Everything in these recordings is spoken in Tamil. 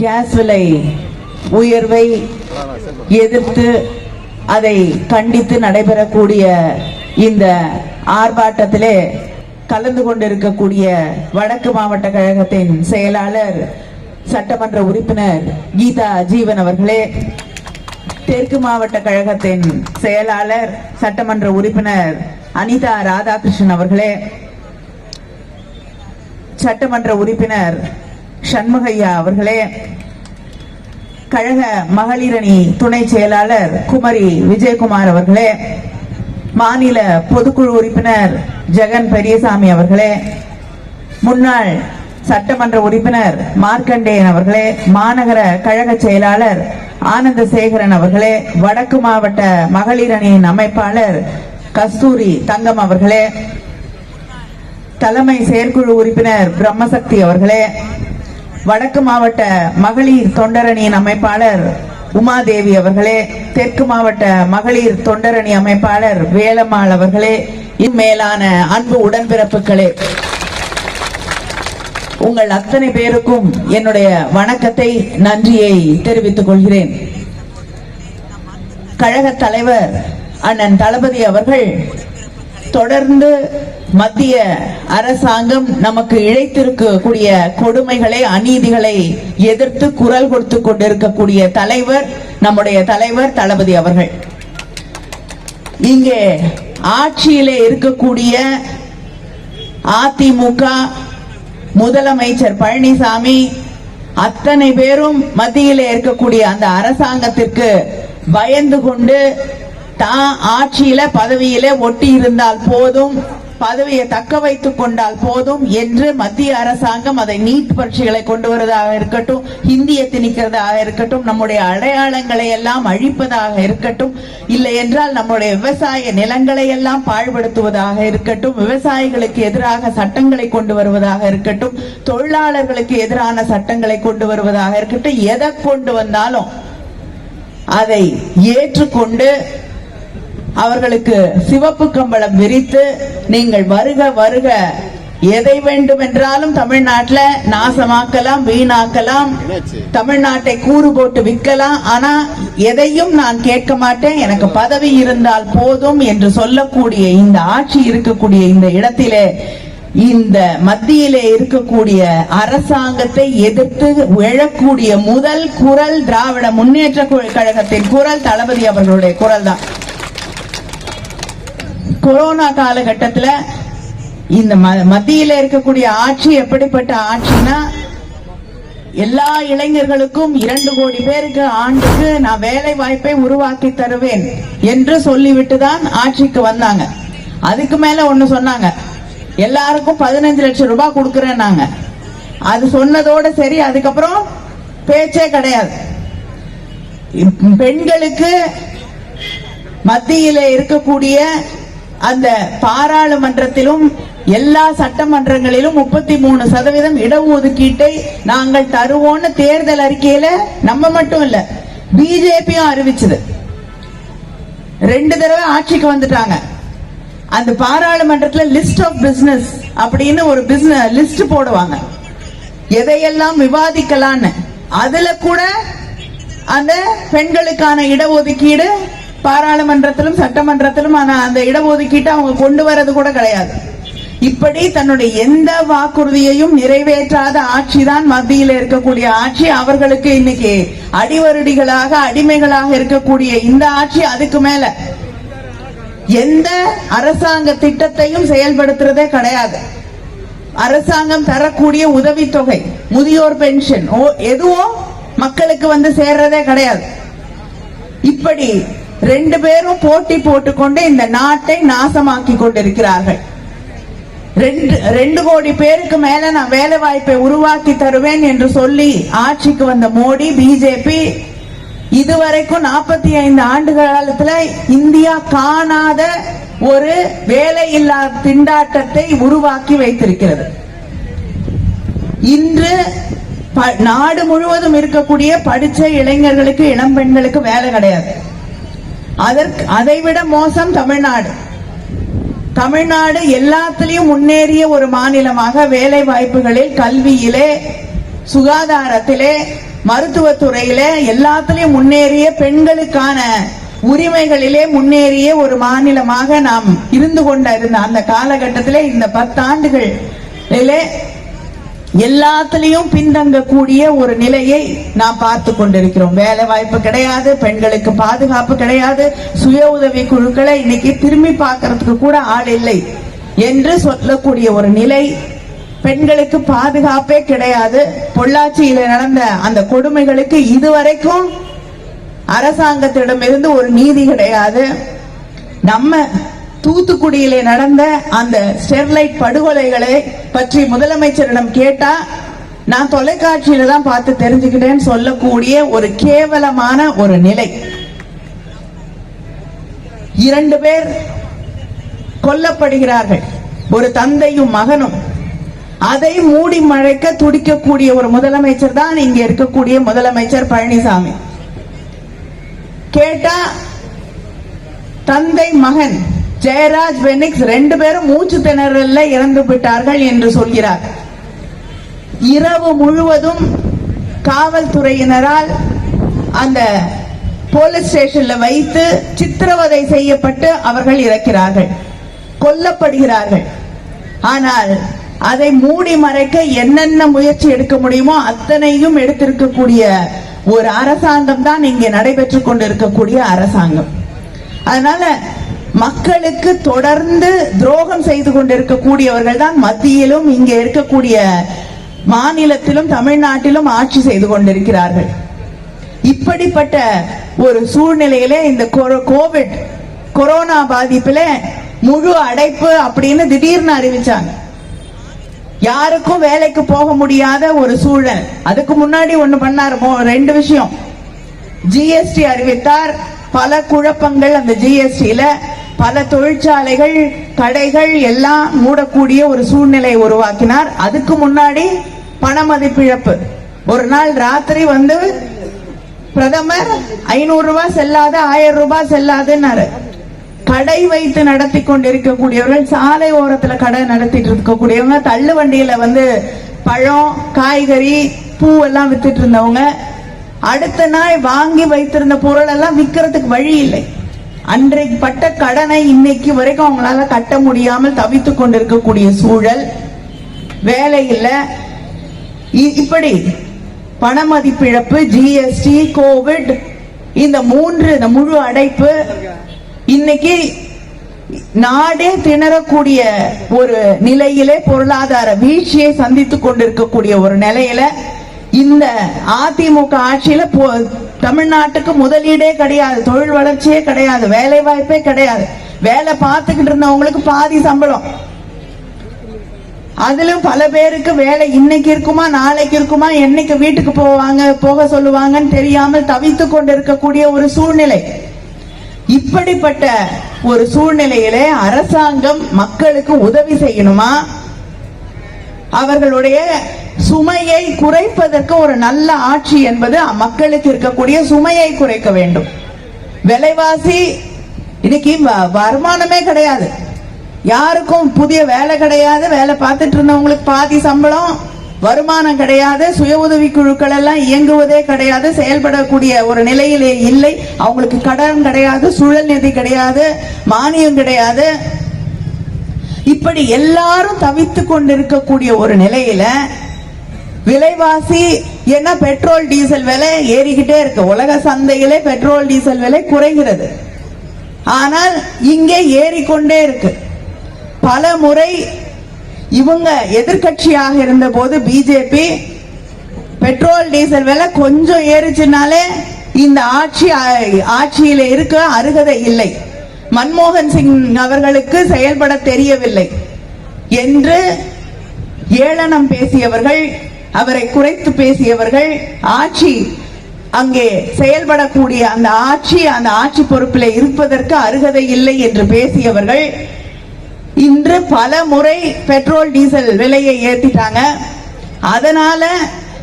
கேஸ் விலை உயர்வை எதிர்த்து அதை கண்டித்து நடைபெறக்கூடிய இந்த ஆர்ப்பாட்டத்திலே கலந்து கொண்டிருக்கக்கூடிய வடக்கு மாவட்ட கழகத்தின் செயலாளர் சட்டமன்ற உறுப்பினர் கீதா ஜீவன் அவர்களே தெற்கு மாவட்ட கழகத்தின் செயலாளர் சட்டமன்ற உறுப்பினர் அனிதா ராதாகிருஷ்ணன் அவர்களே சட்டமன்ற உறுப்பினர் சண்முகையா அவர்களே கழக மகளிரணி துணை செயலாளர் குமரி விஜயகுமார் அவர்களே மாநில பொதுக்குழு உறுப்பினர் ஜெகன் பெரியசாமி அவர்களே முன்னாள் சட்டமன்ற உறுப்பினர் மார்க்கண்டேயன் அவர்களே மாநகர கழக செயலாளர் ஆனந்த சேகரன் அவர்களே வடக்கு மாவட்ட மகளிர் அணியின் அமைப்பாளர் கஸ்தூரி தங்கம் அவர்களே தலைமை செயற்குழு உறுப்பினர் பிரம்மசக்தி அவர்களே வடக்கு மாவட்ட மகளிர் தொண்டரணியின் அமைப்பாளர் உமாதேவி அவர்களே தெற்கு மாவட்ட மகளிர் தொண்டரணி அமைப்பாளர் வேலம்மாள் அவர்களே இம்மேலான அன்பு உடன்பிறப்புகளே. உங்கள் அத்தனை பேருக்கும் என்னுடைய வணக்கத்தை நன்றியை தெரிவித்துக் கொள்கிறேன். கழக தலைவர் அண்ணன் தளபதி அவர்கள் தொடர்ந்து மத்திய அரசாங்கம் நமக்கு இழைத்திருக்கக்கூடிய கொடுமைகளை அநீதிகளை எதிர்த்து குரல் கொடுத்து கொண்டிருக்கக்கூடிய தலைவர் நம்முடைய தலைவர் தளபதி அவர்கள். இங்கே ஆட்சியிலே இருக்கக்கூடிய அதிமுக முதலமைச்சர் பழனிசாமி அத்தனை பேரும் மத்தியிலே இருக்கக்கூடிய அந்த அரசாங்கத்திற்கு பயந்து கொண்டு தான் ஆட்சியில பதவியில ஒட்டி இருந்தால் போதும் பதவியை தக்க வைத்துக் கொண்டால் போதும் என்று மத்திய அரசாங்கம் அதை நீட் பரீட்சைகளை கொண்டு வருவதாக இருக்கட்டும் ஹிந்தியை திணிக்கிறதாக இருக்கட்டும் நம்முடைய அடையாளங்களை எல்லாம் அழிப்பதாக இருக்கட்டும் இல்லை என்றால் நம்முடைய விவசாய நிலங்களை எல்லாம் பாழ்படுத்துவதாக இருக்கட்டும் விவசாயிகளுக்கு எதிராக சட்டங்களை கொண்டு வருவதாக இருக்கட்டும் தொழிலாளர்களுக்கு எதிரான சட்டங்களை கொண்டு வருவதாக இருக்கட்டும் எதை கொண்டு வந்தாலும் அதை ஏற்றுக்கொண்டு அவர்களுக்கு சிவப்பு கம்பளம் விரித்து நீங்கள் வருக வருக. எதை வேண்டுமென்றாலும் தமிழ்நாட்டுல நாசமாக்கலாம் வீணாக்கலாம். தமிழ்நாட்டை கூறு போட்டு விற்கலாம். ஆனா எதையும் நான் கேட்க மாட்டேன். எனக்கு பதவி இருந்தால் போதும் என்று சொல்லக்கூடிய இந்த ஆட்சி இருக்கக்கூடிய இந்த இடத்திலே இந்த மத்தியிலே இருக்கக்கூடிய அரசாங்கத்தை எதிர்த்து எழக்கூடிய முதல் குரல் திராவிட முன்னேற்ற கழகத்தின் குரல் தளபதி அவர்களுடைய குரல் தான் கொரோனா காலகட்டத்துல இந்த ம- மத்தியில இருக்கக்கூடிய ஆட்சி எப்படிப்பட்ட ஆட்சினா எல்லா இளைஞர்களுக்கும் இரண்டு கோடி பேருக்கு ஆண்டுக்கு நான் வேலை வாய்ப்பை உருவாக்கி தருவேன் என்று சொல்லிவிட்டு தான் ஆட்சிக்கு வந்தாங்க. அதுக்கு மேல ஒண்ணு சொன்னாங்க. எல்லாருக்கும் பதினஞ்சு லட்சம் ரூபாய் கொடுக்கறேன்னாங்க. அது சொன்னதோட சரி அதுக்கப்புறம் பேச்சே கிடையாது. பெண்களுக்கு மத்தியில இருக்கக்கூடிய அந்த பாராளுமன்றத்திலும் எல்லா சட்டமன்றங்களிலும் முப்பத்தி மூணு சதவீதம் இடஒதுக்கீட்டை நாங்கள் தருவோம்னு தேர்தல் அறிக்கையில நம்ம மட்டும் இல்ல பிஜேபியும் அறிவிச்சது. ரெண்டு தடவை ஆட்சிக்கு வந்துட்டாங்க. அந்த பாராளுமன்றத்துல லிஸ்ட் ஆஃப் பிசினஸ் அப்படின்னு ஒரு பிசினஸ் லிஸ்ட் போடுவாங்க. எதையெல்லாம் விவாதிக்கலான்னு அதுல கூட அந்த பெண்களுக்கான இடஒதுக்கீடு பாராளுமன்றத்திலும் சட்டமன்றத்திலும் ஆனால் அந்த இடஒதுக்கீட்டை அவங்க கொண்டு வர்றது கூட கிடையாது. இப்படி தன்னுடைய எந்த வாக்குறுதியையும் நிறைவேற்றாத ஆட்சி தான் மத்தியில் இருக்கக்கூடிய ஆட்சி. அவர்களுக்கு இன்னைக்கு அடிவருடிகளாக அடிமைகளாக இருக்கக்கூடிய இந்த ஆட்சி அதுக்கு மேல. எந்த அரசாங்க திட்டத்தையும் செயல்படுத்துறதே கிடையாது. அரசாங்கம் தரக்கூடிய உதவித்தொகை முதியோர் பென்ஷன் ஓ மக்களுக்கு வந்து சேர்றதே கிடையாது. இப்படி ரெண்டு பேரும் போட்டி போட்டுக்கொண்டு இந்த நாட்டை நாசமாக்கி கொண்டிருக்கிறார்கள். ரெண்டு ரெண்டு கோடி பேருக்கு மேல நான் வேலை வாய்ப்பை உருவாக்கி தருவேன் என்று சொல்லி ஆட்சிக்கு வந்த மோடி பிஜேபி இதுவரைக்கும் நாற்பத்தி ஐந்து ஆண்டு காலத்துல இந்தியா காணாத ஒரு வேலையில்லா திண்டாட்டத்தை உருவாக்கி வைத்திருக்கிறது. இன்று ப- நாடு முழுவதும் இருக்கக்கூடிய படிச்ச இளைஞர்களுக்கு இளம் பெண்களுக்கு வேலை கிடையாது. அதற்கு அதைவிட மோசம் தமிழ்நாடு. தமிழ்நாடு எல்லாத்திலையும் முன்னேறிய ஒரு மாநிலமாக வேலை வாய்ப்புகளில் கல்வியிலே சுகாதாரத்திலே மருத்துவத்துறையிலே எல்லாத்திலையும் முன்னேறிய பெண்களுக்கான உரிமைகளிலே முன்னேறிய ஒரு மாநிலமாக நாம் இருந்து கொண்ட இருந்த அந்த காலகட்டத்திலே இந்த பத்தாண்டுகளிலே எல்லாத்துலேயும் பின்தங்கக்கூடிய ஒரு நிலையை நாம் பார்த்து கொண்டிருக்கிறோம். வேலை வாய்ப்பு கிடையாது பெண்களுக்கு பாதுகாப்பு கிடையாது சுய உதவி குழுக்களை இன்னைக்கு திரும்பி பார்க்கறதுக்கு கூட ஆள் இல்லை என்று சொல்லக்கூடிய ஒரு நிலை பெண்களுக்கு பாதுகாப்பே கிடையாது. பொள்ளாச்சியில நடந்த அந்த கொடுமைகளுக்கு இதுவரைக்கும் அரசாங்கத்திடமிருந்து ஒரு நீதி கிடையாது. நம்ம தூத்துக்குடியிலே நடந்த அந்த ஸ்டெர்லைட் படுகொலைகளை பற்றி முதலமைச்சரிடம் கேட்டா நான் தொலைக்காட்சியில தான் பார்த்து தெரிஞ்சுக்கிட்டேன்னு சொல்லக்கூடிய ஒரு கேவலமான ஒரு நிலை. இரண்டு பேர் கொல்லப்படுகிறார்கள். ஒரு தந்தையும் மகனும். அதை மூடி மழைக்க துடிக்கக்கூடிய ஒரு முதலமைச்சர் தான் இங்க இருக்கக்கூடிய முதலமைச்சர் பழனிசாமி. கேட்டா தந்தை மகன் ஜெயராஜ் வெனிக்ஸ் ரெண்டு பேரும் மூச்சு திணறல்ல இறந்து விட்டார்கள் என்று சொல்கிறார். இரவு முழுவதும் காவல்துறையினரால் அந்த போலீஸ் ஸ்டேஷன்ல வைத்து சித்திரவதை செய்யப்பட்டு அவர்கள் இறக்கிறார்கள் கொல்லப்படுகிறார்கள். ஆனால் அதை மூடி மறைக்க என்னென்ன முயற்சி எடுக்க முடியுமோ அத்தனையும் எடுத்திருக்கக்கூடிய ஒரு அரசாங்கம் தான் இங்கே நடைபெற்றுக் கொண்டிருக்கக்கூடிய அரசாங்கம். அதனால மக்களுக்கு தொடர்ந்து துரோகம் செய்து கொண்டிருக்கக்கூடியவர்கள் தான் மத்தியிலும் இங்கே இருக்கக்கூடிய மாநிலத்திலும் தமிழ்நாட்டிலும் ஆட்சி செய்து கொண்டிருக்கிறார்கள். இப்படிப்பட்ட ஒரு சூழ்நிலையிலே இந்த கொரோ- கோவிட் கொரோனா பாதிப்புல முழு அடைப்பு அப்படின்னு திடீர்னு அறிவிச்சாங்க. யாருக்கும் வேலைக்கு போக முடியாத ஒரு சூழல். அதுக்கு முன்னாடி ஒண்ணு பண்ணாரு ரெண்டு விஷயம். ஜிஎஸ்டி அறிவித்தார் பல குழப்பங்கள் அந்த ஜிஎஸ்டியில பல தொழிற்சாலைகள் கடைகள் எல்லாம் மூடக்கூடிய ஒரு சூழ்நிலை உருவாக்கினார். அதுக்கு முன்னாடி பண மதிப்பிழப்பு ஒரு நாள் ராத்திரி வந்து பிரதமர் ஐநூறு ரூபாய் செல்லாத ஆயிரம் ரூபாய் செல்லாதுன்னாரு. கடை வைத்து நடத்தி கொண்டிருக்கக்கூடியவர்கள் சாலை ஓரத்துல கடை நடத்திட்டு இருக்கக்கூடியவங்க தள்ளு வண்டியில வந்து பழம் காய்கறி பூ எல்லாம் வித்துட்டு இருந்தவங்க அடுத்த நாள் வாங்கி வைத்திருந்த பொருள் எல்லாம் விற்கிறதுக்கு வழி இல்லை. அன்றைக்கு பட்ட கடனை இன்னைக்கு வரைக்கும் அவங்களால கட்ட முடியாமல் தவித்துக் கொண்டிருக்கக்கூடிய சூழல். வேலை இல்லை. இப்படி பண மதிப்பிழப்பு ஜிஎஸ்டி கோவிட் இந்த மூன்று இந்த முழு அடைப்பு இன்னைக்கு நாடே திணறக்கூடிய ஒரு நிலையிலே பொருளாதார வீழ்ச்சியை சந்தித்துக் கொண்டிருக்கக்கூடிய ஒரு நிலையில இந்த அதிமுக ஆட்சியில போ- தமிழ்நாட்டுக்கு முதலீடே கிடையாது தொழில் வளர்ச்சியே கிடையாது வேலை வாய்ப்பே கிடையாது. வேலை பார்த்துக்கிட்டு இருந்தவங்களுக்கு பாதி சம்பளம். அதிலும் பல பேருக்கு வேலை இன்னைக்கு இருக்குமா நாளைக்கு இருக்குமா என்னைக்கு வீட்டுக்கு போவாங்க போக சொல்லுவாங்கன்னு தெரியாமல் தவித்து கொண்டிருக்கக்கூடிய ஒரு சூழ்நிலை. இப்படிப்பட்ட ஒரு சூழ்நிலையிலே அரசாங்கம் மக்களுக்கு உதவி செய்யணுமா? அவர்களுடைய சுமையை குறைப்பதற்கு ஒரு நல்ல ஆட்சி என்பது மக்களுக்கு இருக்கக்கூடிய சுமையை குறைக்க வேண்டும். விலைவாசி இன்னைக்கு வ- வருமானமே கிடையாது. யாருக்கும் புதிய வேலை கிடையாது. வேலை பார்த்துட்டு இருந்தவங்களுக்கு பாதி சம்பளம் வருமானம் கிடையாது. சுய உதவி குழுக்கள் எல்லாம் இயங்குவதே கிடையாது. செயல்படக்கூடிய ஒரு நிலையிலே இல்லை. அவங்களுக்கு கடன் கிடையாது சுழல் நிதி கிடையாது மானியம் கிடையாது. இப்படி எல்லாரும் தவித்து கொண்டிருக்கக்கூடிய ஒரு நிலையில விலைவாசி என்ன பெட்ரோல் டீசல் விலை ஏறிக்கிட்டே இருக்கு. உலக சந்தையிலே பெட்ரோல் டீசல் விலை குறைகிறது. ஆனால் இங்கே ஏறிக்கொண்டே இருக்கு. பல முறை இவங்க எதிர்க்கட்சியாக இருந்த போது பிஜேபி பெட்ரோல் டீசல் விலை கொஞ்சம் ஏறிச்சுனாலே இந்த ஆட்சி ஆட்சியில் ஆட்சியில இருக்க அருகதை இல்லை. மன்மோகன் சிங் அவர்களுக்கு செயல்பட தெரியவில்லை என்று ஏளனம் பேசியவர்கள் அவரை குறைத்து பேசியவர்கள் ஆட்சி அங்கே செயல்படக்கூடிய அந்த ஆட்சி அந்த ஆட்சி பொறுப்பில் இருப்பதற்கு அருகதை இல்லை என்று பேசியவர்கள் இன்று பல முறை பெட்ரோல் டீசல் விலையை ஏற்றிட்டாங்க அதனால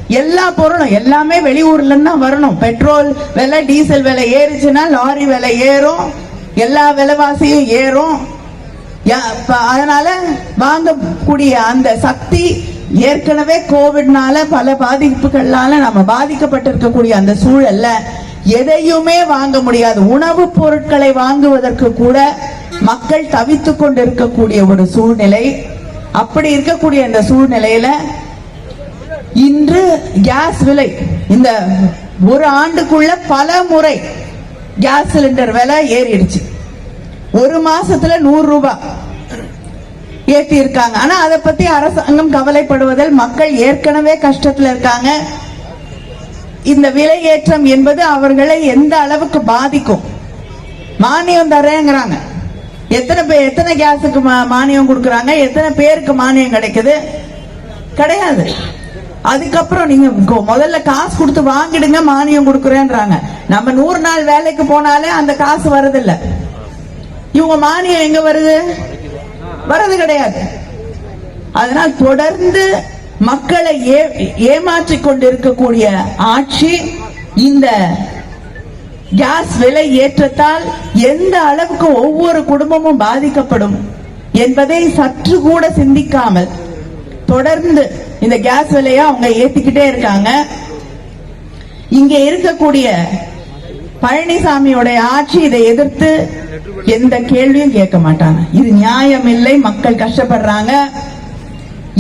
எல்லா பொருளும் எல்லாமே வெளியூர்ல தான் வரணும். பெட்ரோல் விலை டீசல் விலை ஏறுச்சுன்னா லாரி விலை ஏறும் எல்லா விலைவாசியும் ஏறும். யா- அதனால வாங்கக்கூடிய அந்த சக்தி ஏற்கனவே கோவிட்னால பல பாதிப்புகளால நம்ம பாதிக்கப்பட்டிருக்கக்கூடிய அந்த சூழல்ல எதையுமே வாங்க முடியாது. உணவுப் பொருட்களை வாங்குவதற்கு கூட மக்கள் தவித்து கொண்டிருக்கக்கூடிய ஒரு சூழ்நிலை. அப்படி இருக்கக்கூடிய இந்த சூழ்நிலையில இன்று கேஸ் விலை இந்த ஒரு ஆண்டுக்குள்ள பல முறை கேஸ் சிலிண்டர் விலை ஏறிடுச்சு. ஒரு மாசத்துல நூறு ரூபாய். ஏத்தி இருக்காங்க ஆனா அதை பத்தி அரசாங்கம் கவலைப்படுவதில் மக்கள் ஏற்கனவே கஷ்டத்துல இருக்காங்க. இந்த விலை ஏற்றம் என்பது அவர்களை எந்த அளவுக்கு பாதிக்கும்? மானியம் தரேங்கிறாங்க எத்தனை பேர் எத்தனை கேஸுக்கு மா- மானியம் கொடுக்குறாங்க? எத்தனை பேருக்கு மானியம் கிடைக்குது? கிடையாது. அதுக்கப்புறம் நீங்க முதல்ல காசு கொடுத்து வாங்கிடுங்க மானியம் கொடுக்குறேன்றாங்க. நம்ம நூறு நாள் வேலைக்கு போனாலே அந்த காசு வரதில்ல இவங்க மானியம் எங்க வருது? வரது கிடையாது. அதனால் தொடர்ந்து மக்களை ஏ- ஏமாற்றிக் கொண்டிருக்கக்கூடிய ஆட்சி இந்த கேஸ் விலை ஏற்றத்தால் எந்த அளவுக்கு ஒவ்வொரு குடும்பமும் பாதிக்கப்படும் என்பதை சற்று கூட சிந்திக்காமல் தொடர்ந்து இந்த கேஸ் விலையை அவங்க ஏத்திக்கிட்டே இருக்காங்க. இங்க இருக்கக்கூடிய பழனிசாமியோடைய ஆட்சி இதை எதிர்த்து எந்த கேள்வியும் கேட்க மாட்டாங்க. இது நியாயம் இல்லை மக்கள் கஷ்டப்படுறாங்க.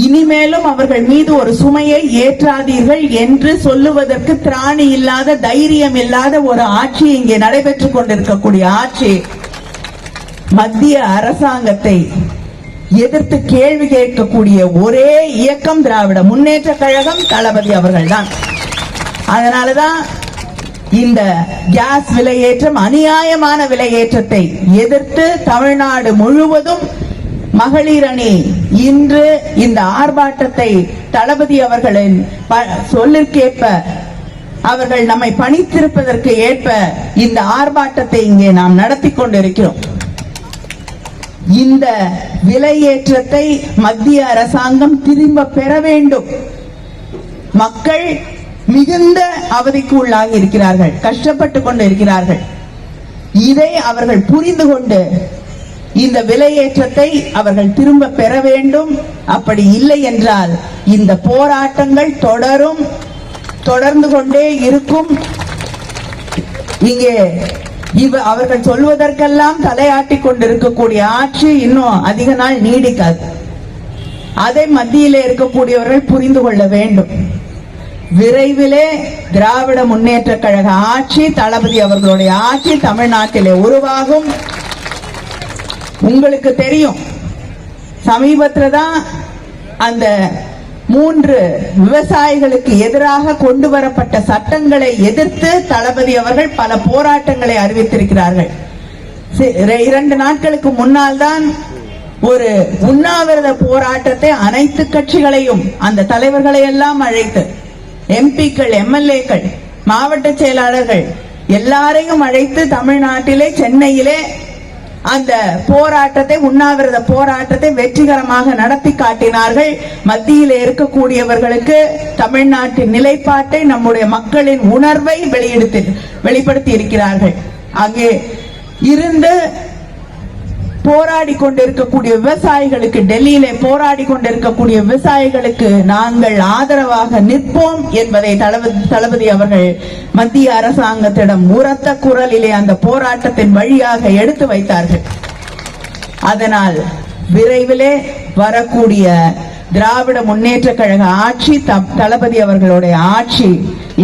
இனிமேலும் அவர்கள் மீது ஒரு சுமையை ஏற்றாதீர்கள் என்று சொல்லுவதற்கு திராணி இல்லாத தைரியம் இல்லாத ஒரு ஆட்சி இங்கே நடைபெற்றுக் கொண்டிருக்கக்கூடிய ஆட்சி. மத்திய அரசாங்கத்தை எதிர்த்து கேள்வி கேட்கக்கூடிய ஒரே இயக்கம் திராவிட முன்னேற்ற கழகம் தளபதி அவர்கள்தான். அதனாலதான் இந்த கேஸ் விலையேற்றம் அநியாயமான விலையேற்றத்தை எதிர்த்து தமிழ்நாடு முழுவதும் மகளிர் அணி இன்று இந்த ஆர்ப்பாட்டத்தை தளபதி அவர்களின் சொல்லிற்கேற்ப அவர்கள் நம்மை பணித்திருப்பதற்கு ஏற்ப இந்த ஆர்ப்பாட்டத்தை இங்கே நாம் நடத்தி கொண்டிருக்கிறோம். இந்த விலையேற்றத்தை மத்திய அரசாங்கம் திரும்ப பெற வேண்டும். மக்கள் மிகுந்த அவதிக்கு உள்ளாகி இருக்கிறார்கள் கஷ்டப்பட்டு கொண்டு இருக்கிறார்கள். இதை அவர்கள் புரிந்து கொண்டு இந்த விலையேற்றத்தை அவர்கள் திரும்ப பெற வேண்டும். அப்படி இல்லை என்றால் இந்த போராட்டங்கள் தொடரும் தொடர்ந்து கொண்டே இருக்கும். இங்கே இவ அவர்கள் சொல்வதற்கெல்லாம் தலையாட்டிக் கொண்டிருக்கக்கூடிய ஆட்சி இன்னும் அதிக நாள் நீடிக்காது. அதை மத்தியிலே இருக்கக்கூடியவர்கள் புரிந்து கொள்ள வேண்டும். விரைவிலே திராவிட முன்னேற்ற கழக ஆட்சி தளபதி அவர்களுடைய ஆட்சி தமிழ்நாட்டிலே உருவாகும். உங்களுக்கு தெரியும் சமீபத்துல தான் அந்த மூன்று விவசாயிகளுக்கு எதிராக கொண்டு வரப்பட்ட சட்டங்களை எதிர்த்து தளபதி அவர்கள் பல போராட்டங்களை அறிவித்திருக்கிறார்கள். இரண்டு நாட்களுக்கு முன்னால் தான் ஒரு உண்ணாவிரத போராட்டத்தை அனைத்து கட்சிகளையும் அந்த தலைவர்களை எல்லாம் அழைத்து எம்பிக்கள் எம்எல்ஏக்கள் மாவட்ட செயலாளர்கள் எல்லாரையும் அழைத்து தமிழ்நாட்டிலே சென்னையிலே அந்த போராட்டத்தை உண்ணாவிரத போராட்டத்தை வெற்றிகரமாக நடத்தி காட்டினார்கள். மத்தியில் இருக்கக்கூடியவர்களுக்கு தமிழ்நாட்டின் நிலைப்பாட்டை நம்முடைய மக்களின் உணர்வை வெளியிடுத்து வெளிப்படுத்தி இருக்கிறார்கள். அங்கே இருந்து போராடி கொண்டிருக்கக்கூடிய விவசாயிகளுக்கு டெல்லியிலே போராடி கொண்டிருக்கக்கூடிய விவசாயிகளுக்கு நாங்கள் ஆதரவாக நிற்போம் என்பதை தளபதி தளபதி அவர்கள் மத்திய அரசாங்கத்திடம் உரத்த குரலிலே அந்த போராட்டத்தின் வழியாக எடுத்து வைத்தார்கள். அதனால் விரைவிலே வரக்கூடிய திராவிட முன்னேற்ற கழக ஆட்சி தளபதி அவர்களுடைய ஆட்சி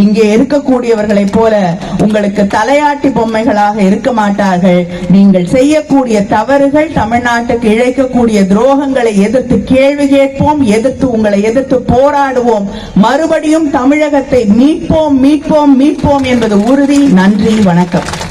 இங்கே இருக்கக்கூடியவர்களைப் போல உங்களுக்கு தலையாட்டி பொம்மைகளாக இருக்க மாட்டார்கள். நீங்கள் செய்யக்கூடிய தவறுகள் தமிழ்நாட்டுக்கு இழைக்கக்கூடிய துரோகங்களை எதிர்த்து கேள்வி கேட்போம் எதிர்த்து உங்களை எதிர்த்து போராடுவோம். மறுபடியும் தமிழகத்தை மீட்போம் மீட்போம் மீட்போம் என்பது உறுதி. நன்றி வணக்கம்.